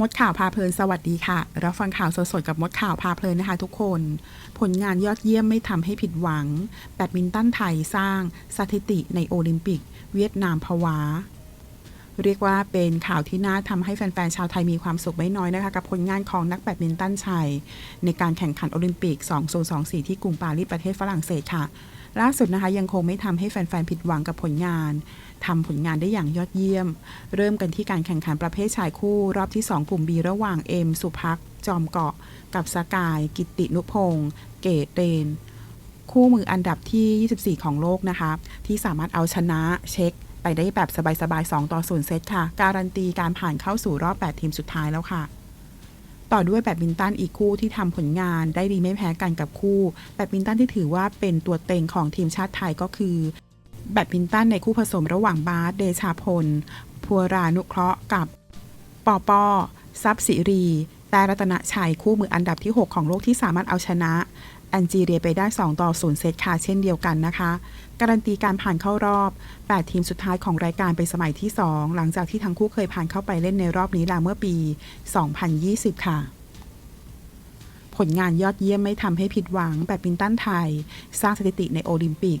มดข่าวพาเพลินสวัสดีค่ะ รับฟังข่าวสดๆกับมดข่าวพาเพลินนะคะทุกคน ผลงานยอดเยี่ยมไม่ทำให้ผิดหวัง แบดมินตันไทยสร้างสถิติในโอลิมปิก เวียดนามผวาเรียกว่าเป็นข่าวที่น่าทำให้แฟน ๆ ชาวไทยมีความสุขไม่น้อยนะคะ กับผลงานของนักแบดมินตันชายในการแข่งขันโอลิมปิก 2024 ที่กรุงปารีสประเทศฝรั่งเศสค่ะ ล่าสุดนะคะยังคงไม่ทำให้แฟน ๆ ผิดหวังกับผลงาน ทำผลงานได้อย่างยอดเยี่ยม เริ่มกันที่การแข่งขันประเภทชายคู่ รอบที่ 2 กลุ่มบีระหว่างเอ็มสุพักจอมเกาะ กับสกาย กิตินุพงศ์เกตเรน คู่มืออันดับที่ 24 ของโลกนะคะ ที่สามารถเอาชนะเช็คไปได้แบบสบายๆ 2 ต่อ 0 เซตค่ะ การันตีการผ่านเข้าสู่รอบ 8 ทีมสุดท้ายแล้วค่ะ ต่อด้วยแบดมินตันอีกคู่ที่ทำผลงานได้ดีไม่แพ้กันกับคู่ แบดมินตันที่ถือว่าเป็นตัวเต็งของทีมชาติไทยก็คือ แบดมินตันในคู่ผสมระหว่างบาสเดชาพล พัวรานุเคราะห์กับปอปอซับสิรี แต่รัตนชัยคู่มืออันดับที่ 6 ของโลกที่สามารถเอาชนะแอนจีเรียไปได้ 2 ต่อ 0 เซตค่ะเช่นเดียวกันนะคะ การันตีการผ่านเข้ารอบ 8 ทีมสุดท้ายของรายการเป็นสมัยที่ 2 หลังจากที่ทั้งคู่เคยผ่านเข้าไปเล่นในรอบนี้แล้วเมื่อปี 2020 ค่ะผลงานยอดเยี่ยมไม่ทำให้ผิดหวังแบดมินตันไทย สร้างสถิติในโอลิมปิก